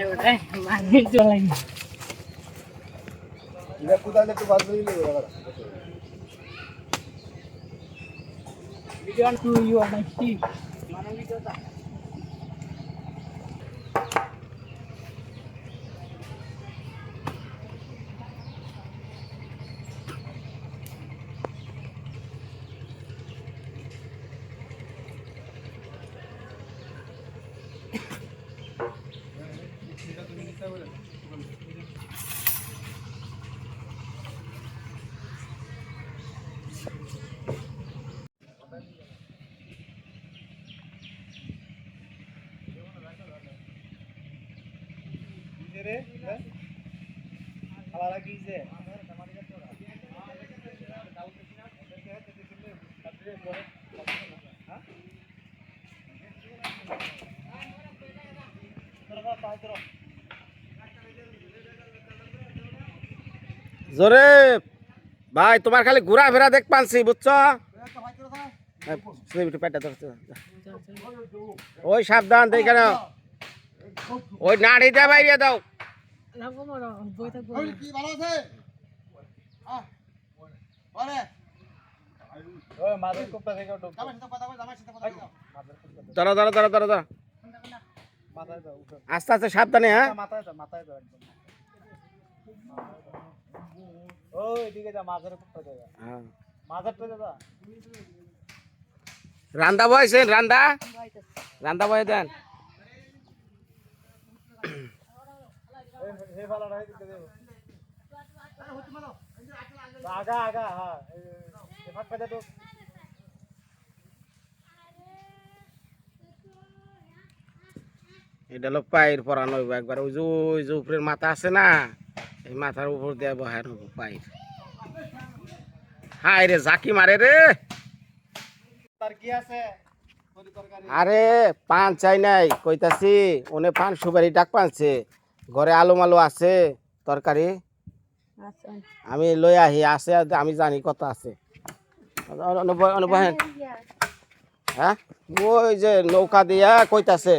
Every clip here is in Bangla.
एवढं मागे चला জোরে ভাই, তোমার খালি ঘুরা ফেরা দেখ পানছি, বুঝছ? ওই সাবধান, দেখ ওই নাড়িটা বাইরে দাও। লাগো মারো বই থাকব কি ভালো আছে? ওরে ওই মাদুর কোপটা থেকে ঢুক আমার সাথে কথা বল আমার সাথে কথা ধরো ধরো মাথায় দাও উঠো। আস্তে আস্তে সাবধানে হ্যাঁ? মাথায় দাও মাথায় দাও একদম। ওই এদিকে যা মাথার কোপটা যা হ্যাঁ। মাথারটা যা রান্দা বয়সেন রান্দা। রান্দা বয় দেন। हे वाला रहे दिखे दे आगा आगा हां हे फाट पे तो এটা হলো পায়ের পরানো হইব একবার ওই যে ওই যে উপরের মাথা আছে না এই মাথার উপর দিয়ে বহান হবো পায়ের হায় রে জাকি মারে রে তার কি আছে পরি তরকারি আরে পান চাই নাই কইতাছি ওনে পান সুপারি ডাক পানছে ঘরে আলু মালু আছে তরকারি। আচ্ছা। আমি লই আহি আছে আমি জানি কত আছে। হ্যাঁ? ওই যে নৌকা দিয়া কইতাছে।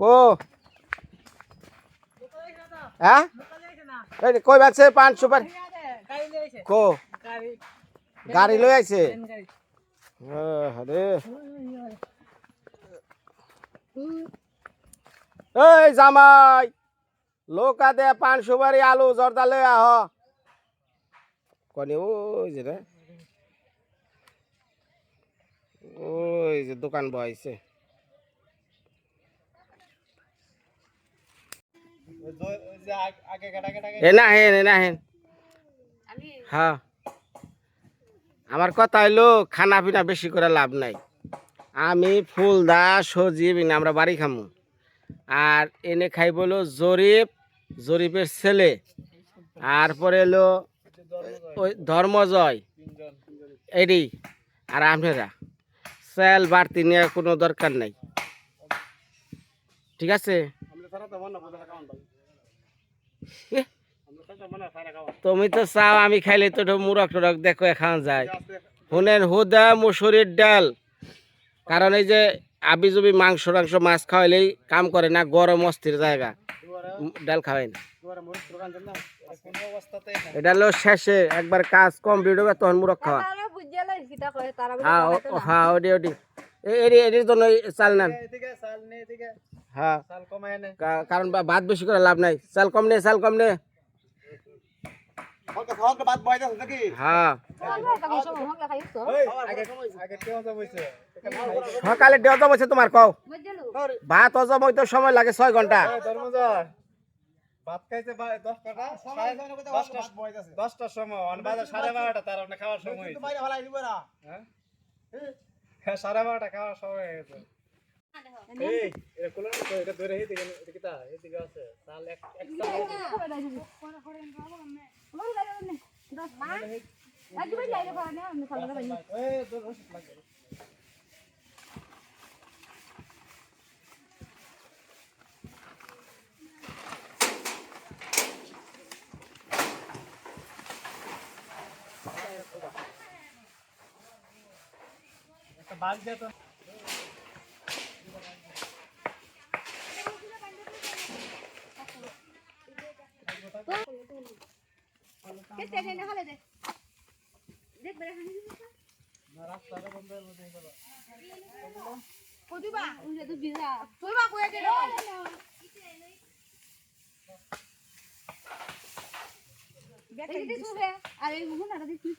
কো? হ্যাঁ? কই বাজছে? পান সুপারি কো? গাড়ি গাড়ি লই আইছে? আরে এই জামাই লোকা দে পান সুপারি আলু জর্দা লই আহ। কনে ওই যে রে। ওই যে দোকান কাটা এ না হেন এ না হেন হ্যাঁ। আমার কথা হইল খানা পিনা বেশি করে লাভ নাই। আমি ফুল দা সজীব এনে আমরা বাড়ি খামু। আর এনে খাই বলো জরিপ জরিপের ছেলে। আর পরে এলো ওই ধর্মজয়। এডি আর আপনারা। সেল বাড়তি নিয়ে কোনো দরকার নাই। ঠিক আছে? তুমি তো চাও আমি খাইলে তো মুরক টুরক দেখো এখান যায়। শুনেন হুদা মুসুরির ডাল। কারণ এই যে আবি জুবি মাংস টাংস মাছ খাওয়াইলেই কাম করে না গরম অস্থির জায়গা। ডাল খাওয়াই না। এটা হলো শেষে একবার কাজ কমপ্লিট হবে তখন মুরক খাওয়া। হ্যাঁ হ্যাঁ জন্য চাল নেন। হ্যাঁ। কারণ ভাত বেশি করে লাভ নাই। চাল কম নে চাল কম নে হলকে হলকে বাদ বয় দাও নাকি হ্যাঁ ওই আগে আগে কেউ তো বইছে সকালে দেওয়া যাব তোমার কও। ভাত অজম হইতে সময় লাগে ছয় ঘণ্টা। ভাত দশটা দশটার সময় সাড়ে বারোটা তার আপনার খাওয়ার সময় হয়েছে। হ্যাঁ? হ্যাঁ, সাড়ে বারোটা খাওয়ার সময় হয়ে গেছে এই এটা কোলে না তো, এটা ধরে এদিকে এদিকে তা এদিকে আছে চাল এক এক চাল এই ধর, ওষুধ লাগবে। একটা বাল দিয়ে তো কেটে কেটে হলে দে দেখবে রাস্তাটা বন্ধ হয়ে গেছে উঠে। তো বিজা তুইবা কয়ে দে তুই আর এই গুণ আর দিছিস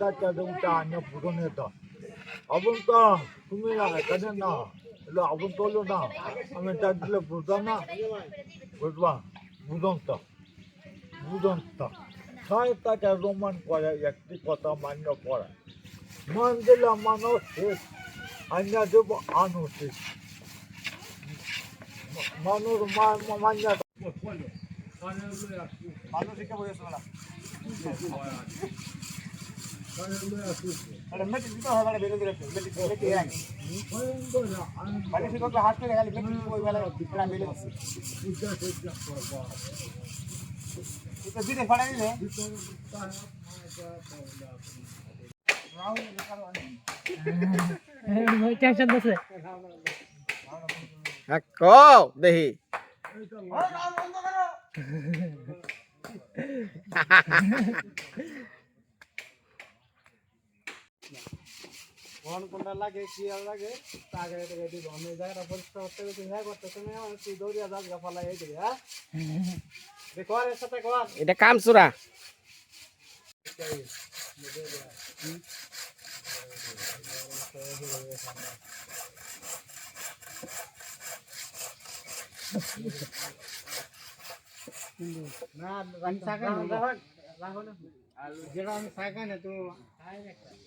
টাকা দেউটা আনে পুরনে তো অবস্থা তুমি এখানে না দিলে না বুঝবা বুঝন্ত বুঝন্ত টাকা রোমান করে একটি কথা মান্য করা মান দিলাম মানুষ শেষ আন্যা দেব আনুষিক মানুষ মান্য ভালো শিক্ষা বলেছ না আরে টেনশন হ্যাঁ, কও দেখি কোন কোনটা লাগে কি আর লাগে তাকে এটা দিব আমি জায়গাটা পরিষ্কার করতে গেছি হ্যাঁ করতে তুমি আমার তুই দৌড়িয়া যাস গা ফালাই এই দিবি হ্যাঁ দেখো এর সাথে কর এটা কামচুরা। না আমি সাকা না রাখো না যেটা আমি সাকা না তো খাই না খানা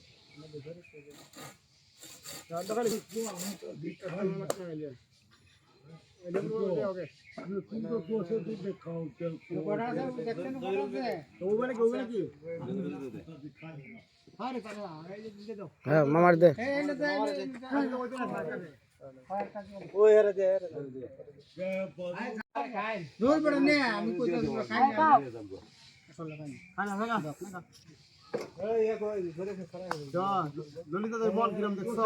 বল কিরম দেখছ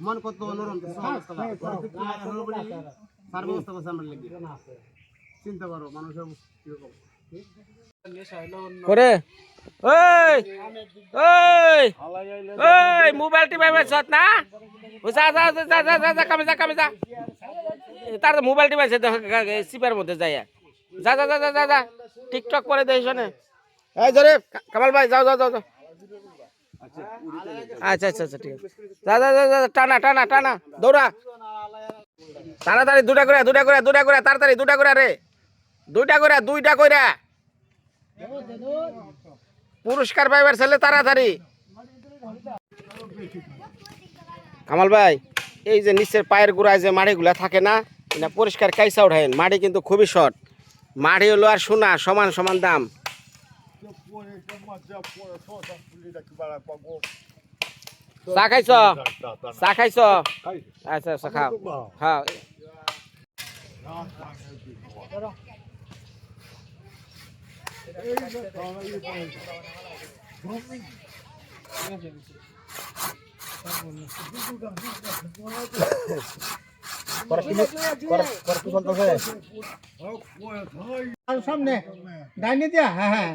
মন কত নরম সার ব্যবস্থা করছে আমরা চিন্তা করো মানুষের কীরকম করে ওই ওই ওই মোবাইল টিপাই বেছত না যা যা যা যা যা যা কামে যা কামে যা তার মোবাইল টিপাইছে সিপার মধ্যে যাই যা যা যা যা যা যা টিকটক করে দেয় শোনে এই জরে কামাল ভাই যাও যাও যাও যাও আচ্ছা আচ্ছা আচ্ছা ঠিক আছে যা যা যা টানা টানা টানা দৌড়া তাড়াতাড়ি দুটা করে দুটা করে দুটা করে তাড়াতাড়ি দুটা করে রে দুইটা করে দুইটা করে পুরস্কার পাইবার ছেলে তাড়াতাড়ি। কামাল ভাই, এই যে নিচের পায়ের গোড়ায় যে মাড়িগুলা থাকে না এটা পরিষ্কার কাইসা উঠাইন। মাড়ি কিন্তু খুবই শর্ট। মাড়ি হলো আর সোনা, সমান সমান দাম। চা খাইছ? চা খাইছ? আচ্ছা আচ্ছা সামনে ডাইনে দিয়া? হ্যাঁ হ্যাঁ।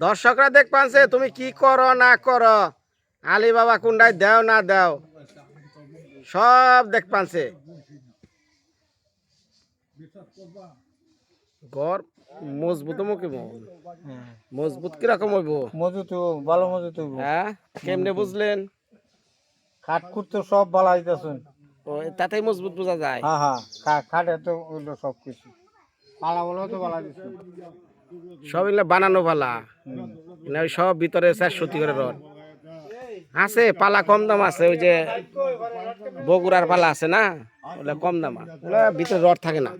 দর্শকরা দেখ পানছে তুমি কি করো না করো? আলী বাবা কুন্ডায় দেও না দেও সব দেখ পানছে। ঘর মজবুত মুখে মজবুত কীরকম হইব? হইবো, ভালো মজুত হইবো। হ্যাঁ কেমনে বুঝলেন? খাট খুঁট তো সব ভালো হইতেছেন। ও তাতেই মজবুত বোঝা যায়। হ্যাঁ হ্যাঁ খা- খাটে তো হইল সব কিছু। পালা বলো তো ভালো দিচ্ছে সব এগুলা বানানো ওই সব ভিতরে চারশো করে রড। আছে, পালা কম দাম আছে, ওই যে বগুড়ার পালা আছে না? ওগুলা কম দাম ওগুলা ভিতরে রড থাকে না।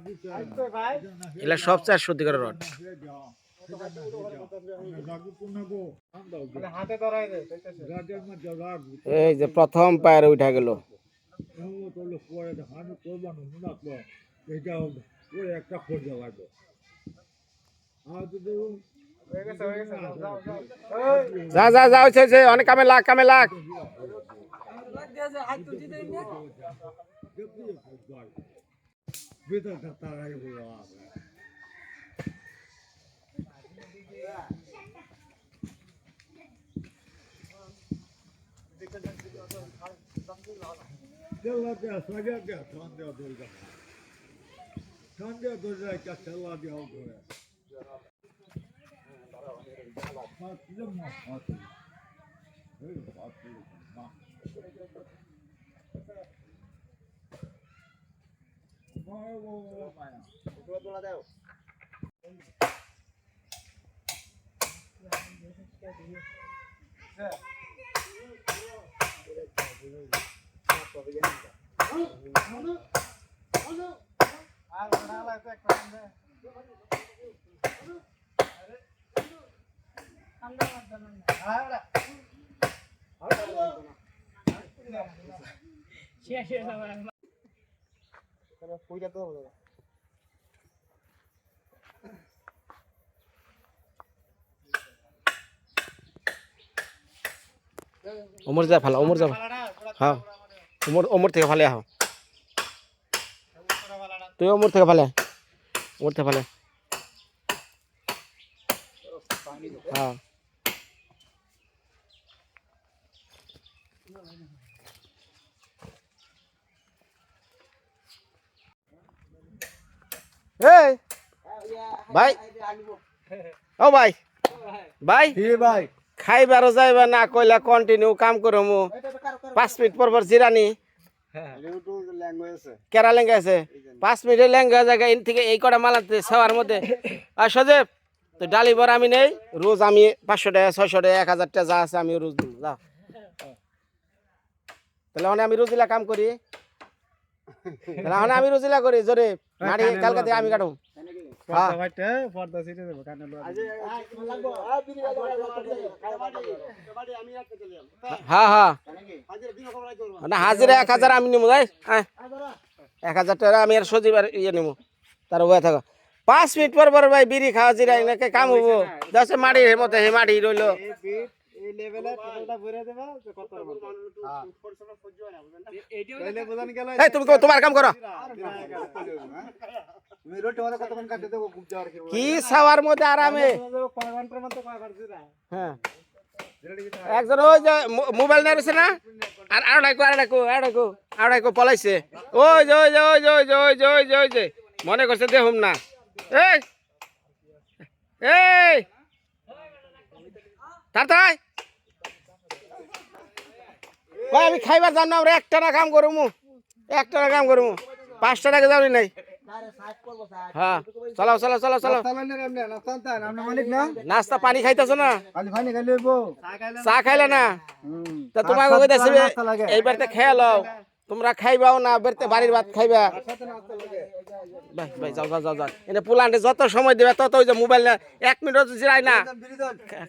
এগুলা সব চারশো রড। এই যে প্রথম পায়ের উঠা গেল। হয়ে গেছে হয়ে গেছে যাও, যাও, যাও। যা যা যা হয়েছে হয়েছে, অনেক কামে লাগ কামে লাগ আর ওটা লাগবে একটা দে। আর ওটা। তাহলে পুইটা তো হবে। ওমর যা ভালো ওমর যা ভালো। পালাটা, ওটা হ্যাঁ ওমর ওমর থেকে ভালে আহ ওটা পালাটা। তুই ওমর থেকে ভালে আয়। ওমর থেকে ভালে আয়। হ্যাঁ এই! ভাই! ও ভাই! ভাই! ভাই? খাইবারও যাইবা না কইলা কন্টিনিউ কাম করমু। পাঁচ মিনিট পর পর জিরানি। কেরা লেঙ্গা আছে? পাঁচ মিনিটের লেঙ্গা জায়গা এন থেকে এই কটা মালাতে সেওয়ার মধ্যে। আর সজেব তো ডালি বর আমি নেই রোজ আমি পাঁচশো টাকা ছয়শো টাকা এক হাজার টাকা যা আছে আমি রোজ দিব যা তাহলে মানে আমি রোজিলা কাম করি। তাহলে মানে আমি রোজিলা করি জোরে। মারি কালকা থেকে আমি কাটুম। হ্যাঁ। হ্যাঁ হ্যাঁ। হাজিরা এক হাজার আমি নিবো হ্যাঁ। এক হাজার টাকা আমি আর সজিবার ইয়ে নিবো তার বয়ে থাকো। পাঁচ মিনিট পর পর ভাই বিড়ি খাওয়া জিরা নাকি কাম হব যাচ্ছে মাটির মতো হে মাটি রইল। এই লেভেলে টোটালটা ভরে দেবা, যে কত হবে। তাইলে বোঝান গেল এই তুমি তোমার কাম করো। কি খাওয়ার মধ্যে আরামে? হ্যাঁ। একজন ওই যে মো- মোবাইল নিয়ে রয়েছে না? আর আর ডাকো আর ডাকো আর ডাকো আর ডাকো পলাইছে। ওই যে ওই যে ওই যে ওই যে ওই যে ওই যে ওই যে। মনে করছে দেখুম না। এই এই। তাড়াতাড়ি ভাই আমি খাইবার জানো আমরা একটা না কাম করব একটা না কাম করব পাঁচটা টাকা যাবি নাই। হ্যাঁ চলো চলো চলো চলো নাস্তা পানি খাইতেছো না? চা খাইলে না? তা তোমাকে কইতাছি এইবার তো খেয়ে লও। তোমরা খাইবাও না বেরতে বাড়ির ভাত খাইবা। ভাই ভাই যাও যাও যাও যাও। এনে পোলান্ডে যত সময় দিবে তত ওই যে মোবাইল না এক মিনিট জিরাই না।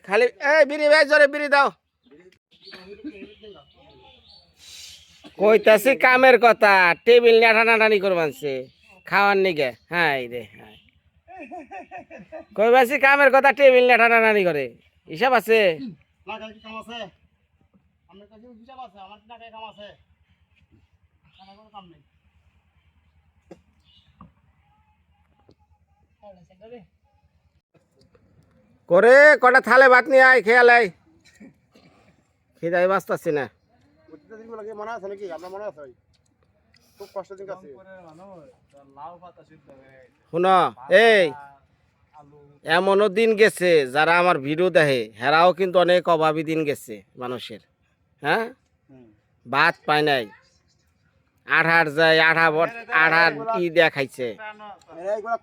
খালি এই বিড়ি ভাই জোরে বিড়ি দাও। কইতাছি কামের কথা টেবিল নিয়ে টানাটানি করবানছে। খাওয়ার নিগে হ্যাঁ এই রে হ্যাঁ কই বাসি কামের কথা টেবিল না টানাটানি করে। হিসাব আছে? করে কটা থালে ভাত নিয়ে আয় খেয়াল আয়। খিদাই বাঁচতাছি না। লাগে মনে আছে নাকি? আপনার মনে আছে? ভাই খুব কষ্ট দিন শুন এই এমনও দিন গেছে যারা আমার ভিডিও দেখে হেরাও কিন্তু অনেক অভাবী দিন গেছে মানুষের হ্যাঁ? ভাত পায় নাই। আঠার যায় আঠা বট আঠার ই দেখাইছে।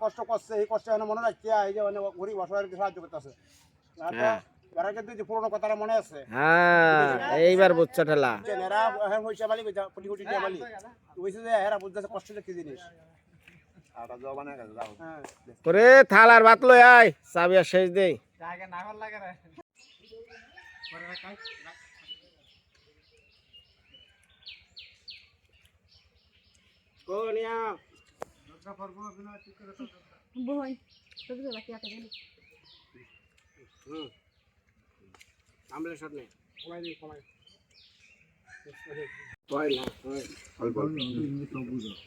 কষ্ট করছে এই কষ্ট মনে রাখছে এই যে মানে গরিব সাহায্য করতেছে। এরা কিন্তু যে পুরোনো কথাটা মনে আছে? হ্যাঁ এইবার বুঝছ ঠেলা। এরা এখন হইছে মালিক কোটি কোটি টাকা মালিক। বুঝছে যে এরা বুঝতেছে কষ্ট কি জিনিস? হ্যাঁ করে থালার ভাত লই আয় চাবি আর শেষ দেই। তোকে আছে দিলি আমলে শট নেই কমাই দিই কমাই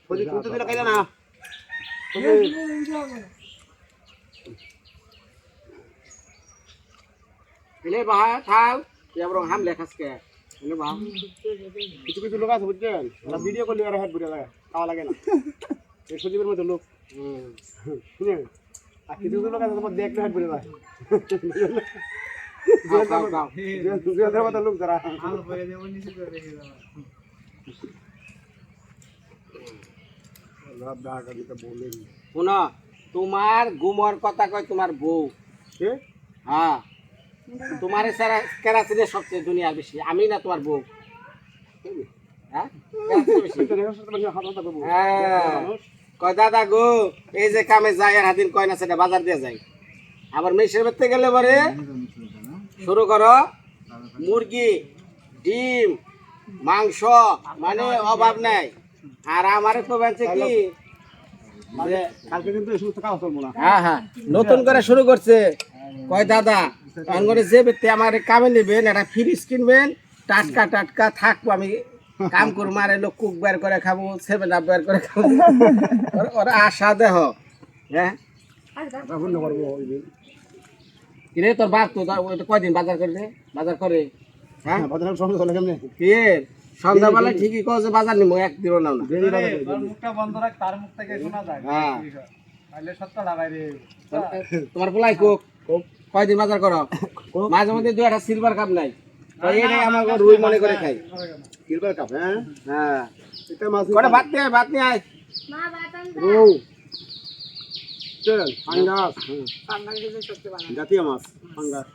বলি তুমি তো দিলে কাইদা না। পিলে বাহা থাল এবার হাম লেখাসকে এনে কিছু কিছু লোক আছে বুঝছেন? ভিডিও করলে ওরা হেড বুড়ে লাগে। খাওয়া লাগে না। এই সজীবের মতো লোক। আর কিছু কিছু লোক আছে তোমার দেখলে হেড বুড়ে যায় লোক যারা। শুনো তোমার গুমর কথা কয় তোমার বউ? হ্যাঁ। তোমার সারা কেরাসিনের সবচেয়ে দুনিয়ার বেশি আমি না তোমার বউ? হ্যাঁ? হ্যাঁ। কয় দাদা গো এই যে কামে যায় আর হাদিন কয় না সেটা বাজার দিয়ে যায় আবার মেসের বেরতে গেলে পরে? শুরু করো। মুরগি ডিম মাংস মানে অভাব নাই। আর আমার তো বেঁচে কি? যে কালকে কিন্তু এই সমস্ত কাজ করব না। হ্যাঁ হ্যাঁ। নতুন করে শুরু করছে। কয় দাদা করে যে ব্যক্তি আমার কামে নেবেন একটা ফ্রিজ কিনবেন টাটকা টাটকা থাকব আমি। কাম করব আর এলো কুক বের করে খাব সেভেন আপ বের করে খাব। ওর- ওর আশা দেহ। হ্যাঁ তখন করব ওই দিন কিরে তোর বাপ তো তার- ওই তো কয়দিন বাজার করে বাজার করে? হ্যাঁ? হ্যাঁ বাজার সমস্যা হলে কেমনে? ফের সন্ধ্যাবেলা ঠিকই যে বাজার নিবো এক দিনও নাও না। মুখটা বন্ধ রাখ তার মুখ থেকে শোনা যায়। হ্যাঁ। তাহলে সত্যটা বাইরে। তোমার পোলাই কোক। কয়দিন বাজার করো? মাঝে মধ্যে দু একটা সিলভার কাপ নাই। এটাই আমার রুই মনে করে খাই। কিরবার কাপ হ্যাঁ? হ্যাঁ। এটা মাছ কটা ভাত নিয়ে আয়, ভাত নিয়ে আয়। মা বাতান রৌ চল পাঙ্গাস জাতীয় মাছ পাঙ্গাস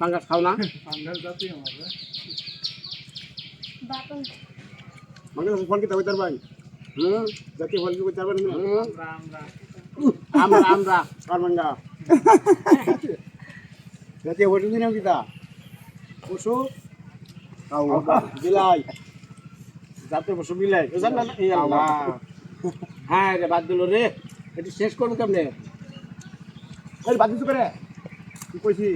পাঙ্গাস খাও না? ফল কি তবে তার ভাই? হুম? জাতীয় ফল কি তার ভাই হুম, আমরা আমরা জাতীয় ফল পশু? বিলাই। জাতীয় পশু বিলাই। না? হ্যাঁ রে বাদ দিল রে। একটু শেষ করুন কেমনে? এই বাদ দিছো করে কি কইছি?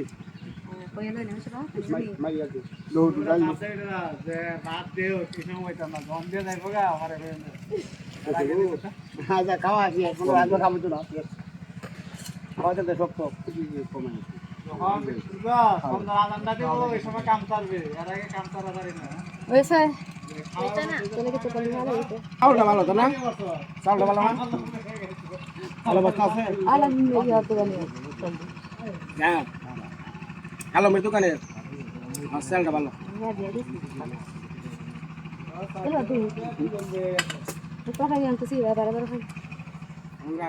যা খাওয়া আছে। খাব না খাওয়া তো সব তো। কমে চাউলটা ভালো তো না? চালটা ভালো না? ভালো বাচ্চা আছে মেরি হতো গানি হ্যাঁ হ্যালো মেয়ের দোকানে সেলটা ভালো কথা জানতেছি বারে বারে আমরা